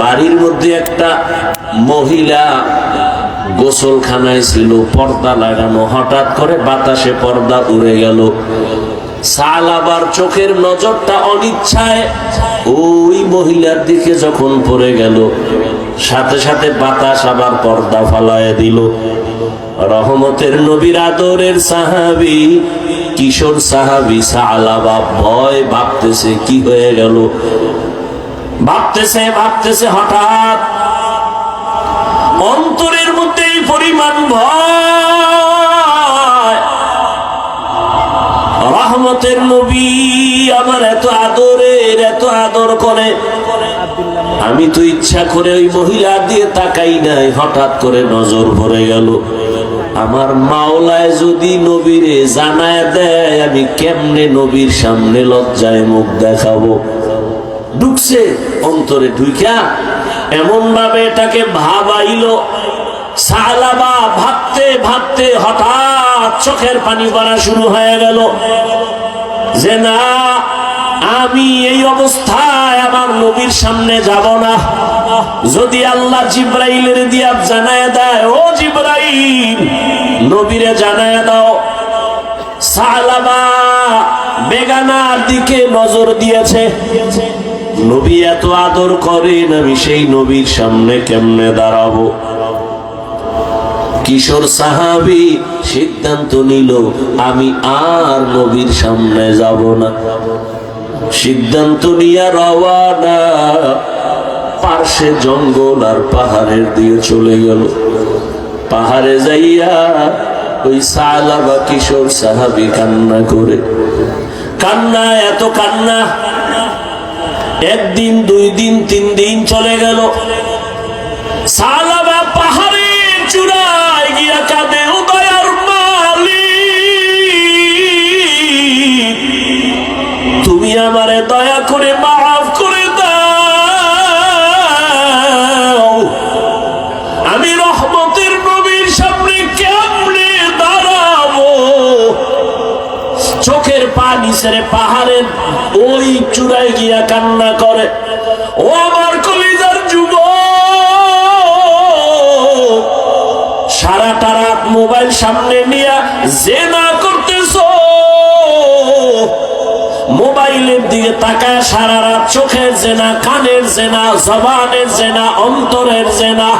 বাড়ির মধ্যে একটা মহিলা গোসলখানায় ছিল, পর্দা লাগানো। হঠাৎ করে বাতাসে পর্দা উড়ে গেল। সাল আবার চোখের নজরটা অনিচ্ছায় ওই মহিলার দিকে যখন পড়ে গেল, সাথে সাথে বাতাস আবার পর্দা ফালায় দিল। রহমতের নবীর আদরের সাহাবি, কিশোর সাহাবি সালাবা ভয় ভাবতেছে, কি হয়ে গেল? ভাবতেছে ভাবতেছে হঠাৎ অন্তরের মধ্যে এই পরিমাণ ভয়। রহমতের নবী আমার এত আদরের, এত আদর করে। আমি তো ইচ্ছা করে ওই মহিলা দিয়ে তাকাই নাই, হঠাৎ করে নজর ভরে গেল। আমার মাওলায় যদি নবীরে জানায় দেয়, আমি কেমনে নবীর সামনে লজ্জায় মুখ দেখাবো? ঢুকছে, অন্তরে ঢুইকা এমন ভাবে এটাকে ভাবাইল, সালাবা ভাবতে ভাবতে হঠাৎ চোখের পানি পড়া শুরু হয়ে গেল। যে না, আমি এই অবস্থায় আমার নবীর সামনে যাব না। যদি আল্লাহ জিব্রাইলের দিয়া জানায় দেয়, ও জিব্রাইল, নবীরে জানায় দাও। সালাবা বেগানার দিকে নজর দিয়েছে। নবী এত আদর করেন, আমি সেই নবীর সামনে কেমনে দাঁড়াবো? কিশোর সাহাবি সিদ্ধান্ত নিল, আমি আর নবীর সামনে যাব না। সিদ্ধান্ত নিয়ে রওয়ানা, পার্শ্বে জঙ্গল আর পাহাড়ের দিয়ে চলে গেল। পাহাড়ে যাইয়া ওই সালাবা কিশোর সাহাবি কান্না করে, কান্না, এত কান্না একদিন দুই দিন তিন দিন চলে গেল। সালাবা পাহাড়ের চূড়ায় গিয়া কাঁদে ছেড়ে পাহাড়ের ওই চূড়ায় গিয়া কান্না করে। ও আমার কলিজার যুব সারাটা রাত মোবাইল সামনে নিয়ে যে না করতেছ। মোবাইলের দিকে তাকায় সারা রাত চোখের জেনা, কানের জেনা, জবানের জেনা, অন্তরের জেনা।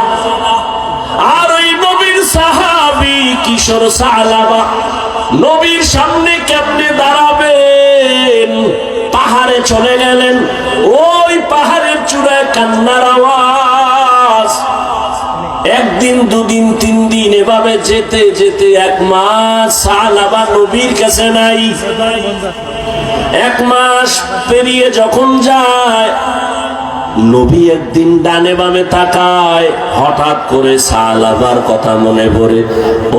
আর ওই নবীর সাহাবি কিশোর সালাবা নবীর সামনে কেমনে দাঁড়াবেন পাহাড়ে চলে গেলেন। ওই পাহাড়ের চূড়ায় কান্নার আওয়াজ। একদিন, দুদিন, তিন দিন এভাবে যেতে যেতে এক মাস সালাবা নবীর কাছে নাই। এক মাস পেরিয়ে যখন যায়, নবী একদিন ডানে বামে তাকায়, হঠাৎ করে সালাবার কথা মনে পড়ে।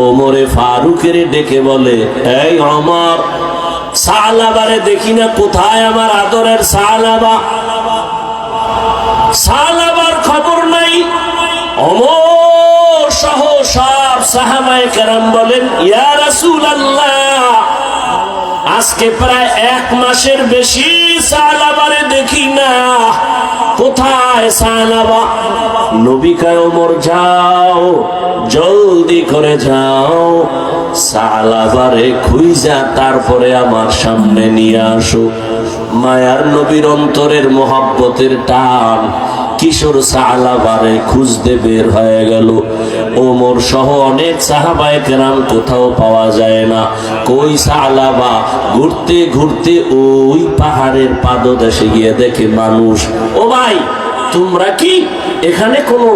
ওমরে ফারুকের ডেকে বলে, এই অমর সালাবারে দেখি না কোথায় আমার আদরের সালাবা। সালাবার খবর নাই। অমর সহ সব সাহাবায়ে কেরাম বলেন, ইয়া রাসূলুল্লাহ আজকে প্রায় এক মাসের বেশি সালাবারে দেখি না। কোথায় সালাবা? নবী কায়, ওমর, যাও, জলদি করে যাও। সালাবারে খুইজা তারপরে আমার সামনে নিয়ে আসো। মায়ার নবীর অন্তরের মোহাব্বতের টান কিশোর সাহালাবারে খুঁজতে বের হয়ে গেল। ওমর সহ অনেক সাহাবায় কেরাম কোথাও পাওয়া যায় না। কই সাহালাবা ঘুরতে ঘুরতে ওই পাহাড়ের পাদদেশে গিয়ে দেখে মানুষ, ও ভাই, তোমরা কি এখানে কোনো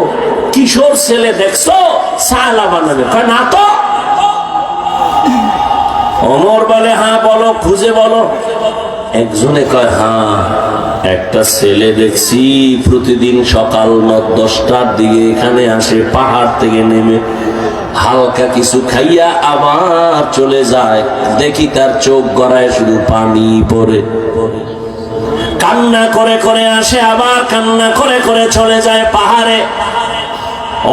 কিশোর ছেলে দেখছ সাহালাবা নামে? কয় না তো। অমর বলে হ্যাঁ বলো, খুঁজে বলো। একজনে কয় হ্যাঁ। একটা ছেলে দেখছি প্রতিদিন সকাল দশটার দিকে এখানে আসে, পাহাড় থেকে নেমে হালকা কিছু খাইয়া আবার চলে যায়। দেখি তার চোখ গড়ায় শুধু পানি পরে কান্না করে করে আসে, আবার কান্না করে করে চলে যায় পাহাড়ে।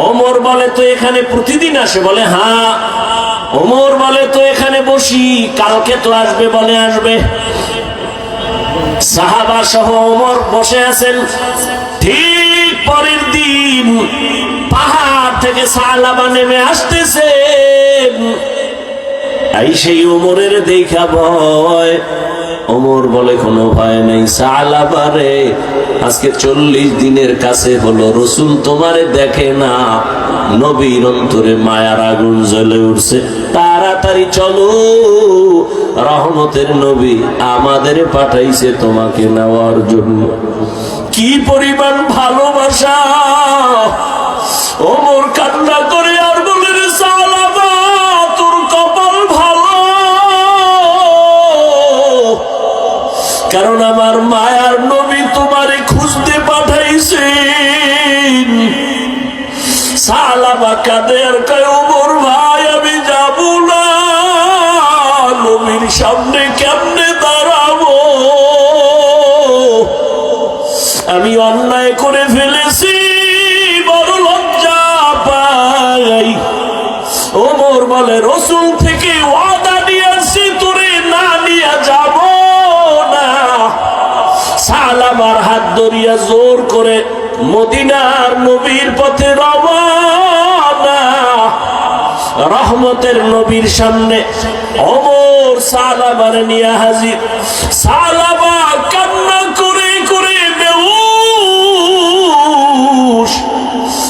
অমর বলে, তো এখানে প্রতিদিন আসে? বলে হ্যাঁ। অমর বলে, তো এখানে বসি, কালকে তো আসবে। বলে, আসবে। সাহাবা সহ ওমর বসে আছেন। ঠিক পরের দিন পাহাড় থেকে সালাবা নেমে আসতেছে। এই সেই ওমরের দেখা ভয়। ওমর বলে, কোনো ভয় নেই সালাবারে আজকে চল্লিশ দিনের কাছে হলো, রসুল তোমারে দেখে না, নবীর অন্তরে মায়ার আগুন জ্বলে উঠছে। তাড়াতাড়ি চলো, রহমতের নবী আমাদের পাঠাইছে তোমাকে নেওয়ার জন্য। কি পরিমাণ ভালোবাসা! ওমর কান্না কাঁদে আর ওমর ভাই, আমি যাব না। সামনে কেমনে দাঁড়াবো? আমি অন্যায় করে ফেলেছি, বড় লজ্জা পাই। ওমর বলে, রসুল থেকে ওয়াদা নিয়ে আসছি না নিয়ে যাব না। সালামার হাত ধরিয়া জোর করে মদিনার নবীর পথে রওনা রহমতের নবীর সামনে অমর সালাবার নিয়ে হাজির। সালাবা কান্না করে করে বেউস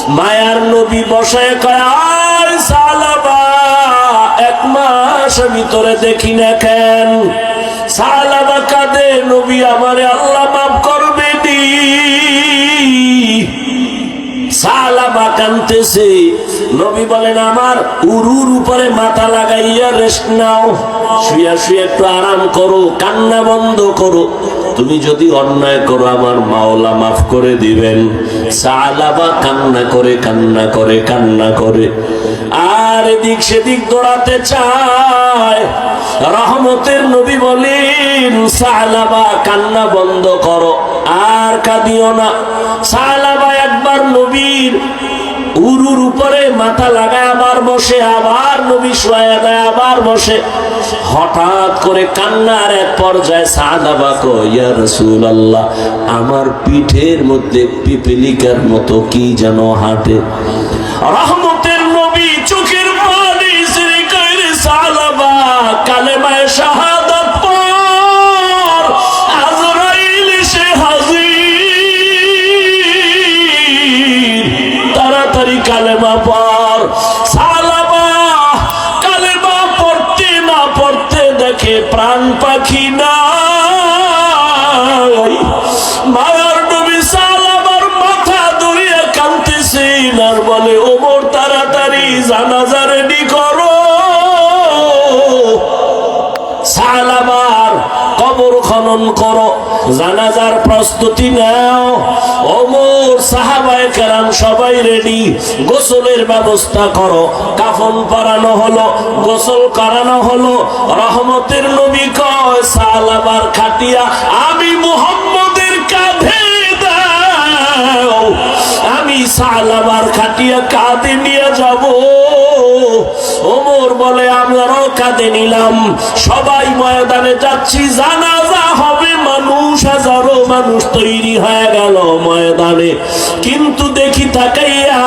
মায়ার নবী বসায় কয়, "আয় সালাবা এক মাস আমি তোরে দেখি না কেন? সালাবা কাঁদে, নবী আমারে আল্লাহ মাফ করবে নি। সালাবা কানতেছে নবী বলেন, আমার উরুর উপরে মাথা লাগাইয়া রেস্ট নাও। শুয়া শুয়ে একটু আরাম করো, কান্না বন্ধ করো। তুমি যদি অন্যায় করো, আমার মাওলা মাফ করে দিবেন। সালাবা কান্না করে কান্না করে কান্না করে। আর এদিক সেদিক দৌড়াতে চায়। রহমতের নবী বলেন, সালাবা, কান্না বন্ধ করো, আর কাঁদিও না। সালাবা একবার নবীর উরুর উপরে মাথা লাগায় আবার বসে, আবার নবী শোয়া দেয়, আবার বসে। হঠাৎ করে কান্নার এক পর্যায়ে সাদাবা ইয়া রসুল আল্লাহ আমার পিঠের মধ্যে পিপিলিকার মতো কি যেন হাঁটে? রহমতের প্রস্তুতি নাও। ওমর সাহাবায়ে কেরাম, সবাই রেডি গোসলের ব্যবস্থা করো। কাফন পরানো হলো, গোসল করানো হলো। রহমতের নবী কয় সালাবার খাটিয়া, আমি মুহাম্মদের খাটিয়া নিয়ে যাব। ওমর বলে নিলাম। সবাই ময়দানে যাচ্ছি। জানাজা হবে, মানুষ, হাজারো মানুষ তৈরি হয়ে গেল ময়দানে। কিন্তু দেখি তাকাইয়া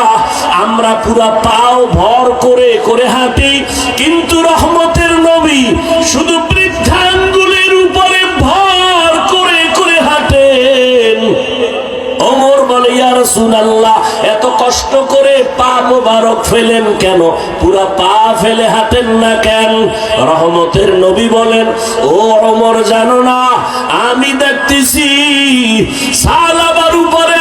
আমরা পুরা পাও ভর করে করে হাঁটি। কিন্তু রহমতের নবী শুধু রাসূলুল্লাহ, এত কষ্ট করে পা মোবারক ফেলেন কেন? পুরা পা ফেলে হাতেন না কেন? রহমতের নবী বলেন, ও ওমর, জানো না, আমি দেখতেছি সালাবার উপরে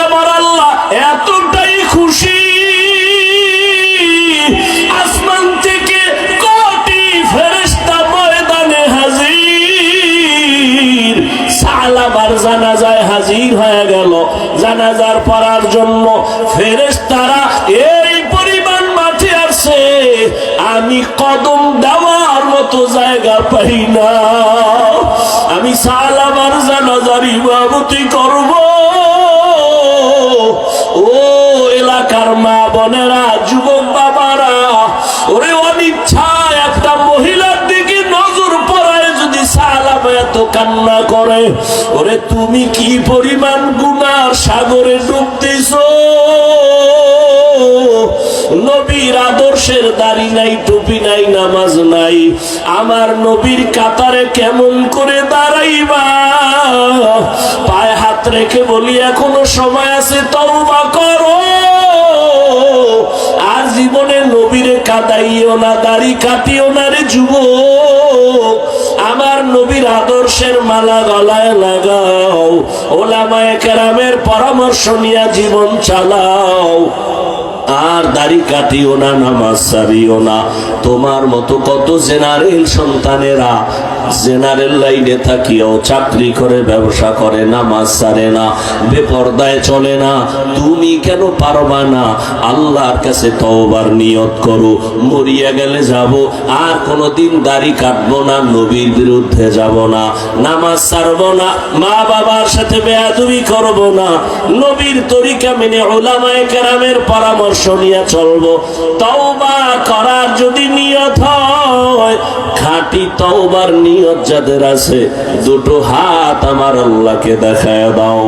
হাজির হয়ে গেল। জানাজার পড়ার জন্য ফেরেশতারা, এই পরিমাণ মাঠে আসে আমি কদম দেওয়ার মতো জায়গা পাই না। আমি সালাবার জানাজার ইমামতি করব। ও এলাকার মা বোনেরা যুবক কান্না করে, ওরে তুমি কি পরিমাণ গুনার সাগরে ডুবতেছ নবীর আদর্শের দাড়ি নাই, টুপি নাই, নামাজ নাই, আমার নবীর কাতারে কেমন করে দাঁড়াইবা? পায়ে হাত রেখে বলি, এখনও সময় আছে, তওবা করো। আর জীবনে নবীরে কাদাইও না, দাড়ি কাটিও না রে যুব আমার নবীর আদর্শের মালা গলায় লাগাও। ওলামায় কেরামের পরামর্শ নিয়ে জীবন চালাও। আর দাড়ি কাটিও না, নামাজ সারিও না। তোমার মতো কত জেনারেল সন্তানেরা জেনারেল লাইনে থাকিও চাকরি করে, ব্যবসা করে, নামাজ সারে না, বেপর্দায় চলে না। তুমি কেন পারবা না? আল্লাহর কাছে তওবার নিয়ত করো, মরিয়া গেলে যাব, আর কোনোদিন দাড়ি কাটবো না, নবীর বিরুদ্ধে যাব না। নামাজ ছাড়বো না মা বাবার সাথে বেয়াদুবি করব না। নবীর তরিকা মেনে ওলামায়ে কেরামের পরামর্শ নিয়ে চলবো। তওবা করার যদি নিয়ত হয়, খাঁটি তওবার নিয়ত যাদের আছে, দুটো হাত আমার আল্লাহকে দেখায় দাও।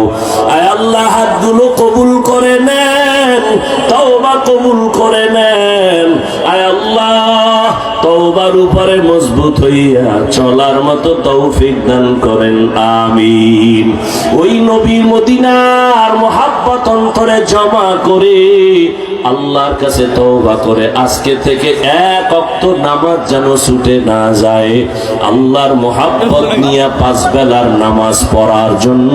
আয় আল্লাহ, হাতগুলো কবুল করে নেন, তওবা কবুল করে নেন। আয় আল্লাহ তওবার উপরে মজবুত হইয়া চলার মতো তৌফিক দান করেন, আমিন। ওই নবী মদিনার মোহাব্বত অন্তরে জমা করে আল্লাহর কাছে তওবা করে, আজকে থেকে এক অক্ত নামাজ যেন ছুটে না যায়। আল্লাহর মোহাব্বত নিয়ে পাঁচ বেলার নামাজ পড়ার জন্য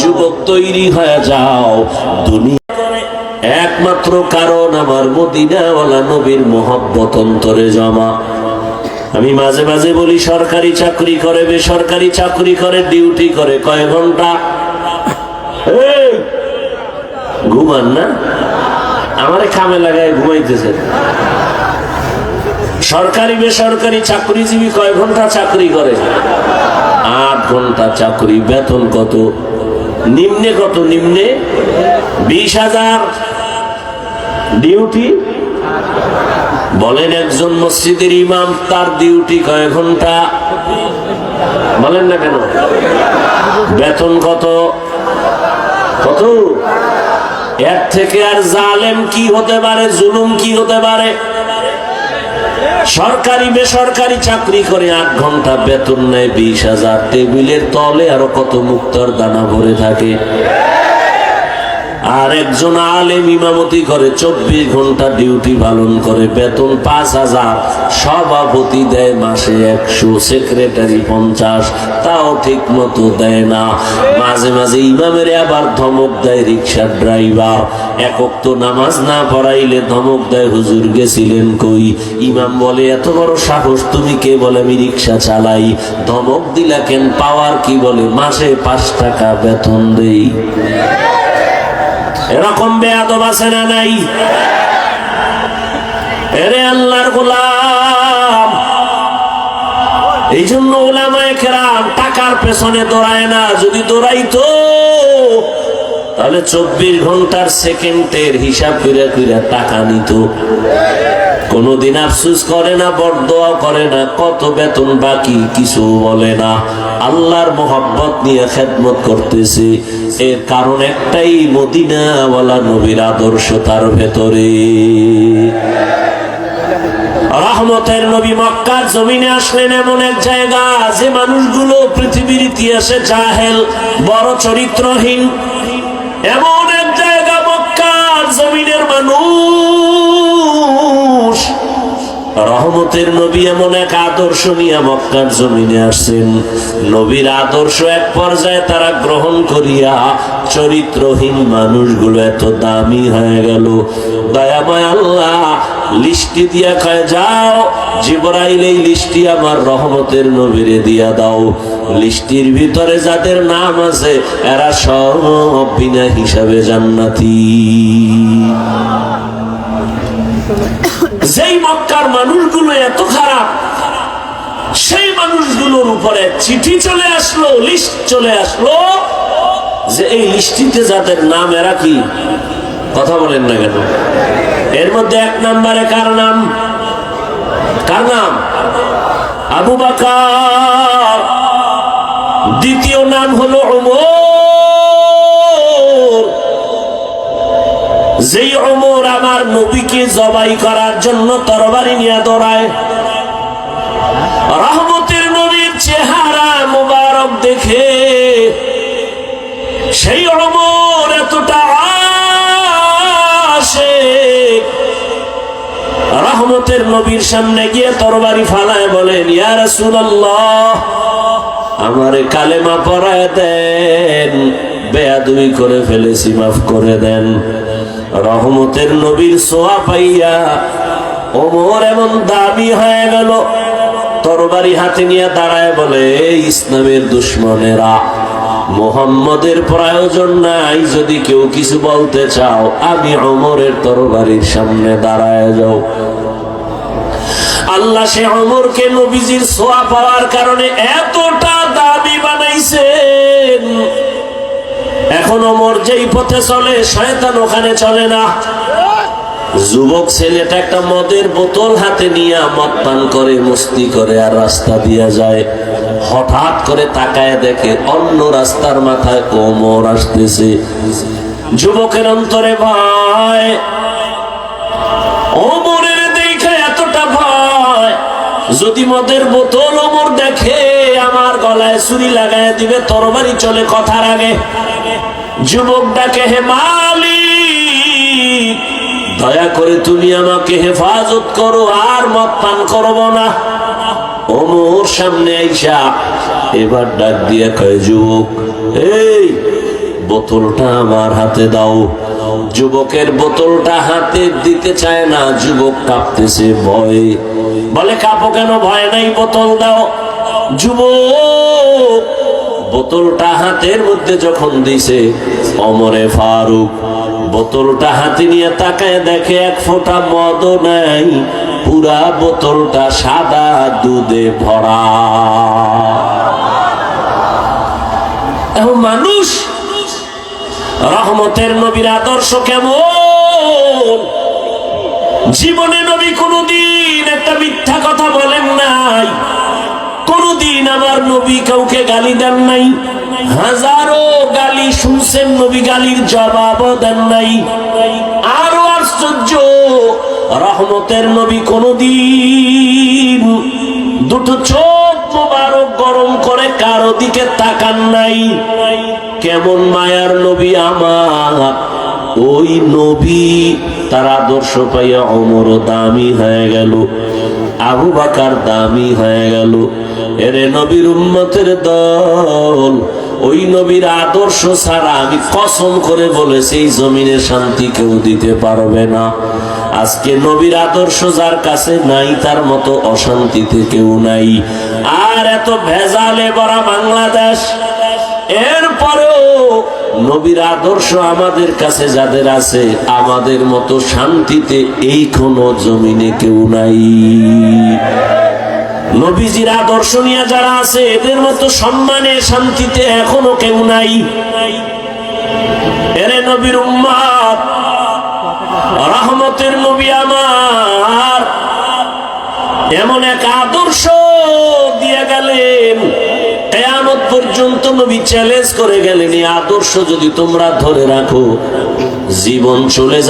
যুবক তৈরি হয়ে যাও। দুনিয়া একমাত্র কারণ আমার মদিনাওয়ালা নবীর মোহব্বত অন্তরে জমা। আমি মাঝে মাঝে বলি, সরকারি চাকরি করে বেসরকারি চাকরি করে, ডিউটি করে কয় ঘণ্টা? ঘুমান না? আমারে খামে লাগায় ঘুমাইতেছে সরকারি বেসরকারি চাকরিজীবী কয় ঘণ্টা চাকরি করে? আট ঘণ্টা চাকরি, বেতন কত? নিম্নে কত? নিম্নে বিশ হাজার। ডিউটি? বলেন একজন মসজিদের ইমাম, তার ডিউটি কয় ঘণ্টা? বলেন না কেন? বেতন কত? কত? এর থেকে আর জালেম কি হতে পারে, জুলুম কি হতে পারে? সরকারি, বেসরকারি চাকরি করে আট ঘণ্টা বেতন নেয়, বিশ হাজার। টেবিলের তলে আরও কত মুক্তর দানা ভরে থাকে। আর একজন আলেম ইমামতি করে চব্বিশ ঘণ্টা ডিউটি পালন করে, বেতন পাঁচ হাজার, সভাপতি দেয় মাসে একশো, সেক্রেটারি পঞ্চাশ, তাও ঠিক মতো দেয় না। মাঝে মাঝে ইমামের আবার ধমক দেয় রিক্সার ড্রাইভার। একক তো নামাজ না পড়াইলে ধমক দেয়, হুজুর গেছিলেন কই? ইমাম বলে, এত বড় সাহস, তুমি কে? বলে, আমি রিক্সা চালাই। ধমক দিলা কেন? পাওয়ার কি বলে? মাসে পাঁচ টাকা বেতন দেই। এরকম বেয়াদব আছে না নাই? এরে আল্লাহর গোলাম। এই জন্য ওলামায় কেরাম টাকার পেছনে দৌড়ায় না, যদি দৌড়াইতো তাহলে চব্বিশ ঘণ্টার সেকেন্ডের হিসাব করে করে টাকা নিত। কোনদিন আফসুস করে না, বরদোয়া করে না, কত বেতন বাকি কিছু বলে না। আল্লাহর মোহাব্বত নিয়ে খেদমত করতেছে। এর কারণ একটাই, মদিনাওয়ালা নবীর আদর্শ তার ভেতরে। রহমতের নবী মক্কার জমিনে আসলেন এমন এক জায়গা, যে মানুষগুলো পৃথিবীর ইতিহাসে জাহেল, বড় চরিত্রহীন এমন এক জায়গা মক্কার জমিনের মানুষ। রহমতের নবী এমন এক আদর্শ নিয়ে মক্কার জমিনে আসছেন। নবীর আদর্শ এক পর্যায়ে তারা গ্রহণ করিয়া চরিত্রহীন মানুষগুলো এত দামি হয়ে গেল। দয়াময় আল্লাহ লিস্টি দিয়া খায়, যাও, জিবরাইল, এই লিস্টি আমার রহমতের নবীরে দিয়া দাও। লিস্টির ভিতরে যাদের নাম আছে, এরা সব বিনা হিসাবে জান্নাতি। যেই মক্কার মানুষগুলো এত খারাপ, সেই মানুষগুলোর উপরে চিঠি চলে আসলো, লিস্ট চলে আসলো, যে এই লিস্টিতে যাদের নাম, এরা কি? কথা বলেন না কেন? এর মধ্যে এক নম্বরে কার নাম? কার নাম? আবু বাকার। দ্বিতীয় নাম হলো ওমর যেই অমর আমার নবীকে জবাই করার জন্য তরবারি নিয়ে দৌড়ায়। রহমতের নবীর চেহারা মুবারক দেখে সেই অমর রহমতের নবীর সামনে গিয়ে তরবারি ফালায় বলেন, ইয়া রাসূলুল্লাহ, আমারে কালেমা পড়ায় দেন বেয়াদুই করে ফেলেছি, মাফ করে দেন। রহমতের নবীর সোয়া পাইয়া ওমর এমন দাবি হয়ে গেল, তরবারি হাতে নিয়ে দাঁড়ায় বলে "এই ইসলামের দুশ্মনেরা, মোহাম্মদের প্রয়োজন নাই, যদি কেউ কিছু বলতে চাও, আমি অমরের তরবারির সামনে দাঁড়ায় যাও। আল্লাহ সে অমরকে নবীজির সোয়া পাওয়ার কারণে এতটা দাবি বানাইছেন। এখন অমর যেই পথে চলে, শয়তান ওখানে চলে না। যুবক ছেলেটা একটা মদের বোতল হাতে নিয়ে মদ পান করে, মস্তি করে আর রাস্তা দিয়া যায়। হঠাৎ করে তাকায় দেখে অন্য রাস্তার মাথায় কোমর আসতেছে। যুবকের অন্তরে ভয়। যদি মদের বোতল ওমর দেখে, আমার গলায় ছুরি লাগায় দিবে, তরবারি চলে কথার আগে। যুবক ডাকে হে মালিক, দয়া করে তুমি আমাকে হেফাজত করো, আর মদ পান করব না। ওমর সামনে আইসা, এবার ডাক দিয়ে কয়, যুবক, এই বোতলটা আমার হাতে দাও। যুবকের বোতলটা হাতে দিতে চায় না, যুবক কাঁপতেছে, ভয়। বলে, কাঁপো কেন? ভয় নাই, বোতল দাও। যুবক বোতলটা হাতের মধ্যে যখন দিছে, অমরে ফারুক বোতলটা হাতে নিয়ে তাকায় দেখে, এক ফোঁটা মদ নাই, পুরা বোতলটা সাদা দুধে ভরা। এখন মানুষ রহমতের নবীর আদর্শ কেমন? জীবনে নবী কোনদিন একটা মিথ্যা কথা বলেন নাই। কোনদিন আমার নবী কাউকে গালি দেন নাই। হাজারো গালি শুনছেন নবী, গালির জবাবও দেন নাই। আরও আশ্চর্য, রহমতের নবী কোনদিন কেমন মায়ার নবী আমার, ওই নবী তার আদর্শ পাইয়া অমর দামি হয়ে গেল, আবু বাকার দামি হয়ে গেল। এরে নবীর উম্মতের দল, ওই নবীর আদর্শ ছাড়া আমি কসম করে বলেছি এই জমিনে শান্তি কেউ দিতে পারবে না। আজকে নবীর আদর্শ যার কাছে নাই, তার মতো অশান্তিতে কেউ নাই। আর এত ভেজালে ভরা বাংলাদেশ এরপরেও নবীর আদর্শ আমাদের কাছে যাদের আছে, আমাদের মতো শান্তিতে এই কোন জমিনে কেউ নাই। নবীজির আদর্শ নিয়ে যারা আছে, এদের মতো সম্মানে, শান্তিতে এখনও কেউ নাই। এরে নবীর উম্মাদ, রহমতের নবী আমার। এমন এক আদর্শ দিয়ে গেলেন। কেয়ামত পর্যন্ত নবী চ্যালেঞ্জ করে গেলেন এই আদর্শ যদি তোমরা ধরে রাখো জীবন চলে